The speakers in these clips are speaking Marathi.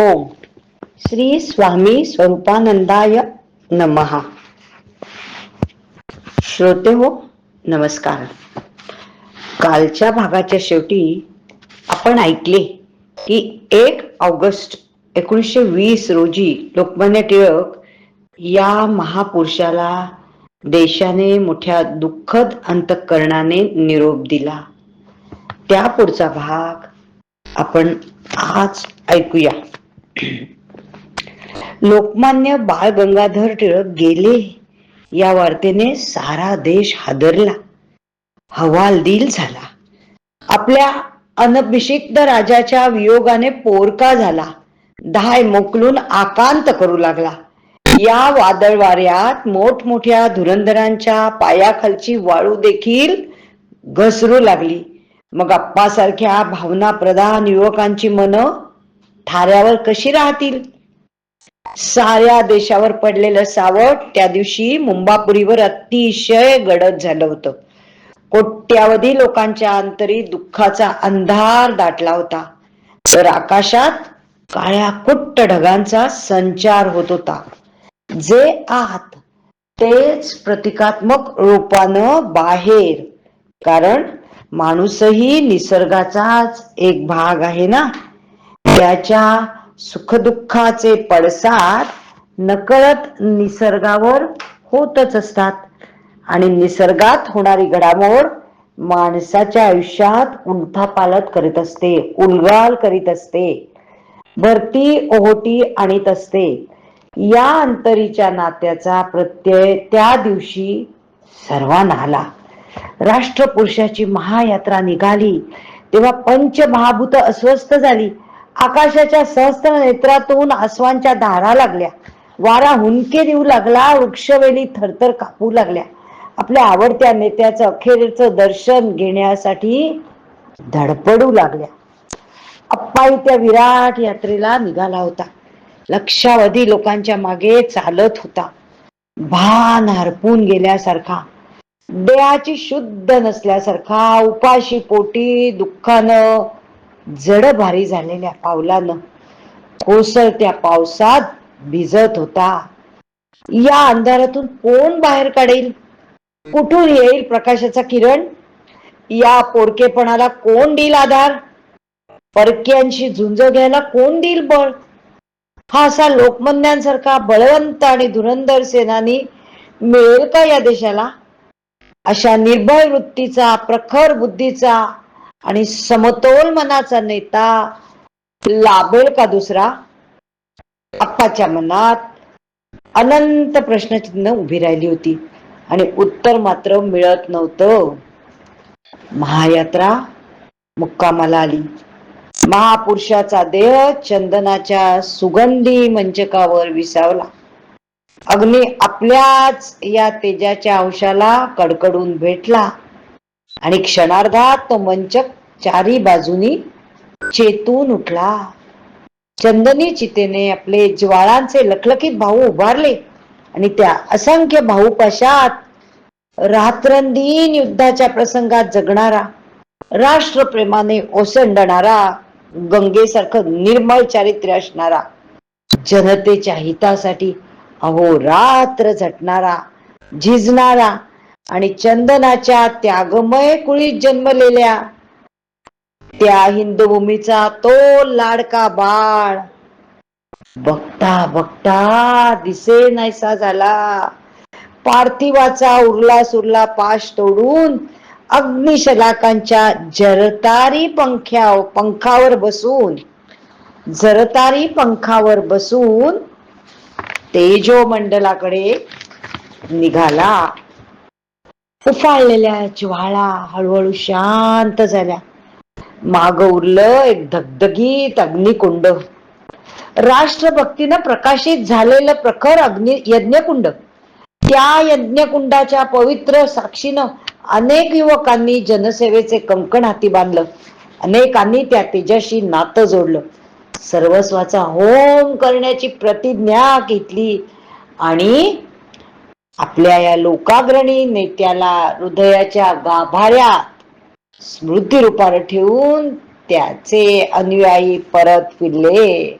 ओम। श्री स्वामी स्वरूपानंदाय नमहा श्रोते हो नमस्कार। कालच्या भागाच्या शेवटी आपण ऐकले की एक ऑगस्ट एकोणीसशे वीस रोजी लोकमान्य टिळक या महापुरुषाला देशाने मोठ्या दुःखद अंतकरणाने निरोप दिला. त्या पुढचा भाग आपण आज ऐकूया. लोकमान्य बाळ गंगाधर टिळक गेले. या वार्तेने सारा देश हादरला. हवालदिल झाला. आपल्या अनभिषिक्त राजाच्या वियोगाने पोरका झाला. धाय मोकलून आकांत करू लागला. या वादळ वाऱ्यात मोठमोठ्या धुरंधरांच्या पायाखालची वाळू देखील घसरू लागली. मग अप्पासारख्या भावना प्रधान युवकांची मन थाऱ्यावर कशी राहतील? साऱ्या देशावर पडलेलं सावट त्या दिवशी मुंबापुरीवर अतिशय गडद झालं होतं. कोट्यावधी लोकांच्या अंतरी दुःखाचा अंधार दाटला होता. तर आकाशात काळ्या कुट्ट ढगांचा संचार होत होता. जे आत तेच प्रतिकात्मक रूपानं बाहेर. कारण माणूसही निसर्गाचाच एक भाग आहे ना? त्याच्या सुखदुःखाचे पडसाद नकळत निसर्गावर होतच असतात. आणि निसर्गात होणारी घडामोड माणसाच्या आयुष्यात उलथापालट करीत असते उलगाल करीत असते. भरती ओहोटी आणीत असते. या अंतरीच्या नात्याचा प्रत्यय त्या दिवशी सर्वांना आला राष्ट्रपुरुषाची महायात्रा निघाली. तेव्हा पंचमहाभूत अस्वस्थ झाली. आकाशाच्या सहस्त्र नेत्रातून आसवांच्या धारा लागल्या. वारा हुंके देऊ लागला वृक्षवेली थरथर कापू लागल्या. आपल्या आवडत्या नेत्याचं अखेरचं दर्शन घेण्यासाठी धडपडू लागल्या. अप्पाई त्या विराट यात्रेला निघाला होता. लक्षावधी लोकांच्या मागे चालत होता. भान हरपून गेल्यासारखा. देहाची शुद्ध नसल्यासारखा. उपाशी पोटी दुःखानं जड भारी झालेल्या पावलानं कोसळत्या पावसात भिजत होता. या अंधारातून कोण बाहेर काढेल? कुठून येईल प्रकाशाचा किरण? या पोरकेपणाला कोण देईल आधार? परक्यांशी झुंज घ्यायला कोण देईल बळ? हा असा लोकमन्यांसारखा बळवंत आणि धुरंधर सेनानी मिळेल का या देशाला? अशा निर्भय वृत्तीचा प्रखर बुद्धीचा आणि समतोल मनाचा नेता लाभेल का दुसरा? अप्पाच्या मनात अनंत प्रश्नचिन्ह उभी राहिली होती. आणि उत्तर मात्र मिळत नव्हतं. महायात्रा मुक्कामाला आली. महापुरुषाचा देह चंदनाच्या सुगंधी मंचकावर विसावला. अग्नी आपल्याच या तेजाच्या अंशाला कडकडून भेटला. आणि क्षणार्धात तो मंचक चारी बाजूनी चेतून उठला. चंदनी चितेने आपले ज्वाळांचे लखलखीत भाऊ उभारले आणि त्या असंख्य भाऊपाशात रात्रंदीन युद्धाच्या प्रसंगात जगणारा राष्ट्रप्रेमाने ओसंडणारा गंगेसारखं निर्मळ चारित्र्य असणारा जनतेच्या हितासाठी अहो रात्र झटणारा झिजणारा आणि चंदनाच्या त्यागमय कुळीत जन्मलेल्या त्या हिंदभूमीचा तो लाडका बाळ. बघता बघता दिसे नाहीसा झाला. पार्थिवाचा उरला सुरला पाश तोडून अग्निशलाकांच्या जरतारी पंख्या पंखावर बसून जरतारी पंखावर बसून तेजो मंडलाकडे निघाला. उफाळलेल्या ज्वाळा हळूहळू शांत झाल्या. माग उरलं एक धगधगीत अग्निकुंड. राष्ट्रभक्तीनं प्रकाशित झालेलं प्रखर अग्नि यज्ञकुंड. त्या यज्ञकुंडाच्या पवित्र साक्षीनं अनेक युवकांनी जनसेवेचे कंकण हाती बांधलं. अनेकांनी त्या तेजाशी नातं जोडलं. सर्वस्वाचा होम करण्याची प्रतिज्ञा घेतली आणि आपल्या या लोकाग्रणी नेत्याला हृदयाच्या गाभाऱ्यात स्मृती ठेवून त्याचे अनुयायी परत फिरले.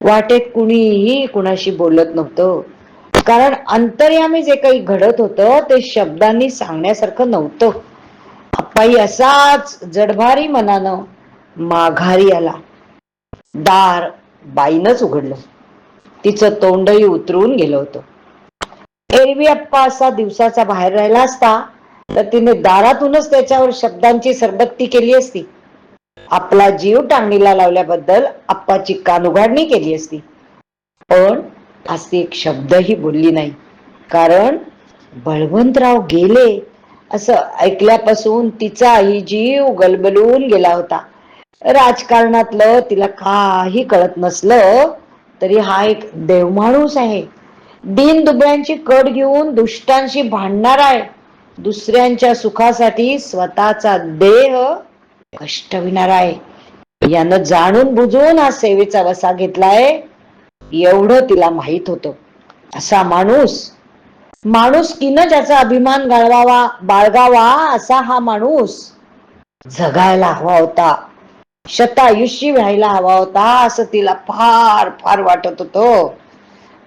वाटेत कुणीही कुणाशी बोलत नव्हतं. कारण अंतर्यामी जे काही घडत होतं ते शब्दांनी सांगण्यासारखं नव्हतं. अप्पाई असाच जडभारी मनानं माघारी आला. दार बाईनच उघडलं. तिचं तोंडही उतरून गेलं होतं. एरवी अप्पा असा दिवसाचा बाहेर राहिला असता तर तिने दारातूनच त्याच्यावर शब्दांची सरबत्ती केली असती. आपला जीव टांगणीला लावल्याबद्दल आप्पाची कानउघाडणी केली असती. पण आज ती एक शब्दही बोलली नाही. कारण बळवंतराव गेले असं ऐकल्यापासून तिचाही जीव गलबलून गेला होता. राजकारणातलं तिला काही कळत नसलं तरी हा एक देवमाणूस आहे. दिन दुबळ्यांची कट घेऊन दुष्टांशी भांडणार आहे. दुसऱ्यांच्या सुखासाठी स्वतःचा देह कष्टविणार आहे. यानं जाणून बुजून हा सेवेचा वसा घेतलाय. एवढं तिला माहीत होत. असा माणूस माणूस किन ज्याचा अभिमान गाळवावा बाळगावा असा हा माणूस जगायला हवा होता. शतायुष्य व्हायला हवा होता असं तिला फार फार वाटत होतं.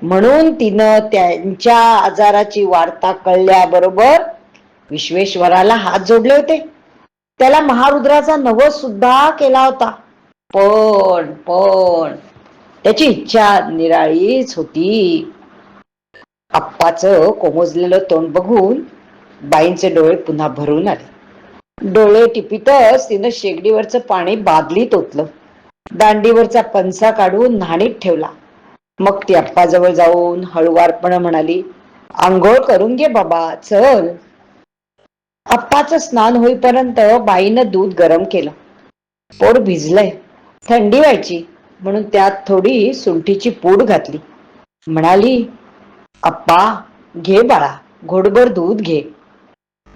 म्हणून तिनं त्यांच्या आजाराची वार्ता कळल्याबरोबर विश्वेश्वराला हात जोडले होते. त्याला महारुद्राचा नवस सुद्धा केला होता. पण पण त्याची इच्छा निराळीच होती. आप्पाच कोमजलेलं तोंड बघून बाईंचे डोळे पुन्हा भरून आले. डोळे टिपितच तिनं शेगडीवरचं पाणी बादलीत ओतलं. दांडीवरचा पंचा काढून न्हाणीत ठेवला. मग ती आप्पाजवळ जाऊन हळुवारपणे म्हणाली आंघोळ करून घे बाबा चल. आप्पाचं स्नान होईपर्यंत बाईनं दूध गरम केलं. पोट भिजलंय थंडी व्हायची म्हणून त्यात थोडी सुंठीची पूड घातली. म्हणाली आप्पा घे बाळा घोडभर दूध घे.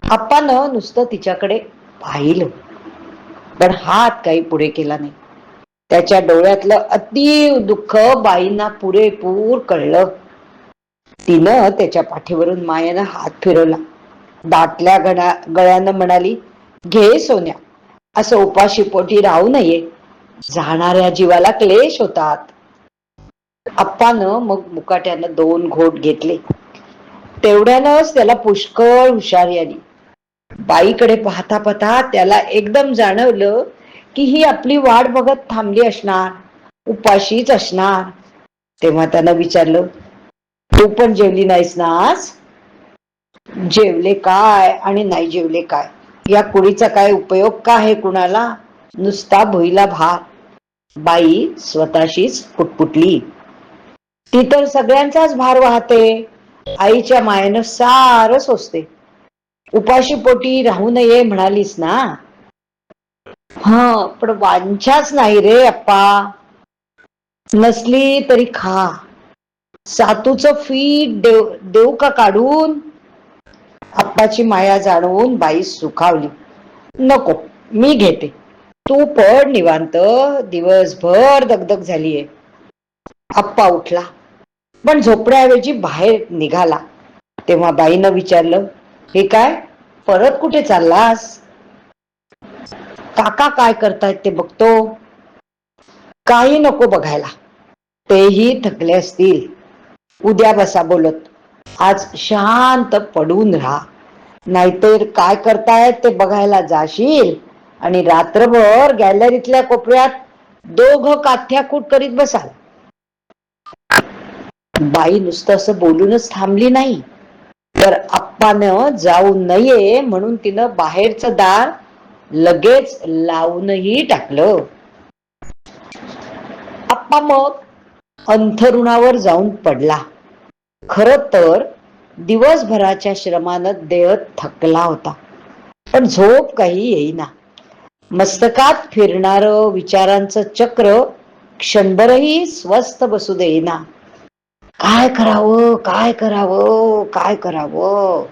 आप्पानं नुसतं तिच्याकडे पाहिलं. पण हात काही पुढे केला नाही. त्याच्या डोळ्यातलं अतीव दुःख बाईंना पुरेपूर कळलं. तिनं त्याच्या पाठीवरून मायानं हात फिरवला. दाटल्या गळ्या गळ्यानं म्हणाली घे सोन्या असं उपाशी पोटी राहू नये. जाणाऱ्या जीवाला क्लेश होतात. आप्पानं मग मुकाट्यानं दोन घोट घेतले. तेवढ्यानंच त्याला पुष्कळ हुशारी आली. बाईकडे पाहता पाहता त्याला एकदम जाणवलं की ही आपली वाट बघत थांबली असणार उपाशीच असणार. तेव्हा त्यानं विचारलं तू पण जेवली नाहीस ना आज? जेवले काय आणि नाही जेवले काय? या कुडीचा काय उपयोग का आहे कुणाला? नुसता भुईला भार बाई स्वतःशीच पुटपुटली ती तर सगळ्यांचाच भार वाहते. आईच्या मायेनं सारं सोसते. उपाशी पोटी राहू नये म्हणालीस ना? हा पण वांछाच नाही रे अप्पा. नसली तरी खा. सातूच फीट देव देऊ का काढून? आप्पाची माया जाणवून बाई सुखावली. नको मी घेते. तू पड निवांत दिवसभर दगदग झालीये. आप्पा उठला पण झोपड्याऐवजी बाहेर निघाला. तेव्हा बाईनं विचारलं हे काय? परत कुठे चाललास? काका काय करतायत ते बघतो. काही नको बघायला. तेही थकले असतील. उद्या बसा बोलत. आज शांत पडून राहा. नाहीतर काय करतायत ते बघायला जाशील. आणि रात्रभर गॅलरीतल्या कोपऱ्यात दोघ काथ्याकूट करीत बसाल. बाई नुसतं असं बोलूनच थांबली नाही. तर आप्पानं जाऊ नये म्हणून तिनं बाहेरचं दार लगेच लावूनही टाकलं. आप्पा मग अंथरुणावर जाऊन पडला. खर तर दिवसभराच्या श्रमानं देह थकला होता. पण झोप काही येईना. मस्तकात फिरणार विचारांचं चक्र क्षणभरही स्वस्थ बसू देईना. काय करावं काय करावं काय करावं?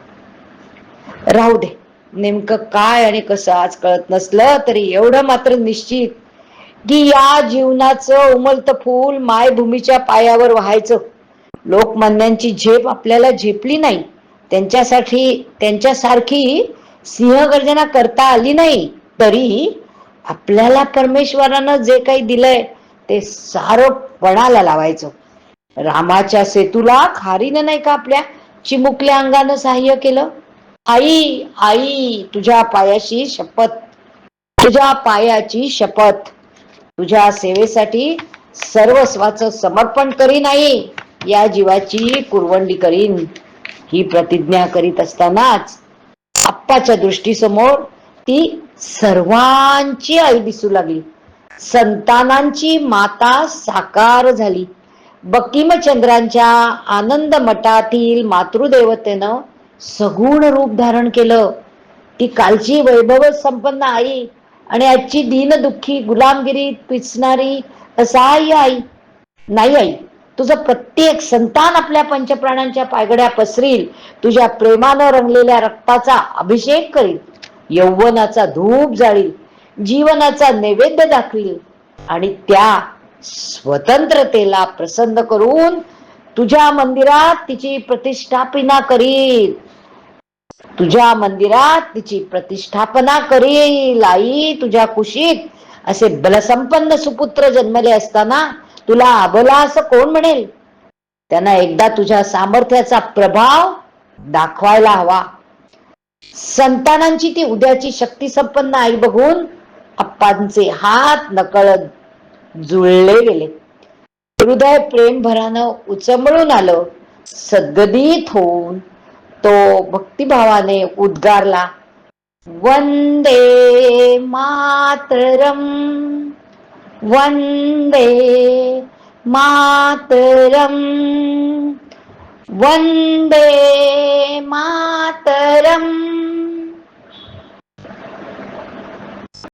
राहू दे. नेमकं काय आणि कसं आज कळत नसलं तरी एवढं मात्र निश्चित की या जीवनाचं उमलत फूल मायभूमीच्या पायावर व्हायचं. लोकमान्यांची झेप आपल्याला झेपली नाही. त्यांच्यासाठी त्यांच्यासारखी सिंहगर्जना करता आली नाही. तरी आपल्याला परमेश्वरानं जे काही दिलंय ते सारं पणाला लावायचं. रामाच्या सेतूला खारीनं नाही का आपल्या चिमुकल्या अंगानं सहाय्य केलं? आई आई तुझ्या पायाशी शपथ. तुझ्या पायाची शपथ. तुझ्या सेवेसाठी सर्वस्वाचं समर्पण करीन आई. या जीवाची कुरवंडी करीन. ही प्रतिज्ञा करीत असतानाच आप्पाच्या दृष्टीसमोर ती सर्वांची आई दिसू लागली. संतानांची माता साकार झाली. बकिमचंद्रांच्या आनंद मठातील मातृदेवतेनं सगुण रूप धारण केलं. ती कालची वैभव संपन्न आई आणि आजची दीन दुःखी गुलामगिरीत पिचणारी असहाय्य आई. नाही आई तुझं प्रत्येक संतान आपल्या पंचप्राणांच्या पायगड्या पसरील. तुझ्या प्रेमानं रंगलेल्या रक्ताचा अभिषेक करील. यौवनाचा धूप जाळील. जीवनाचा नैवेद्य दाखवील. आणि त्या स्वतंत्रतेला प्रसन्न करून तुझ्या मंदिरात तिची प्रतिष्ठापना करील. तुझ्या मंदिरात तिची प्रतिष्ठापना करील आई तुझ्या कुशीत. असे बलसंपन्न सुपुत्र जन्मले असताना तुला आबोला असं कोण म्हणेल? त्यांना एकदा तुझ्या सामर्थ्याचा प्रभाव दाखवायला हवा. संतानांची ती उद्याची शक्ती संपन्न आई बघून अप्पांचे हात नकळत जुळले गेले. हृदय प्रेम भरानं उचंबळून आलं. सद्गदित होऊन तो भक्तिभावाने उद्गारला वंदे मातरम वंदे मातरम वंदे मातरम।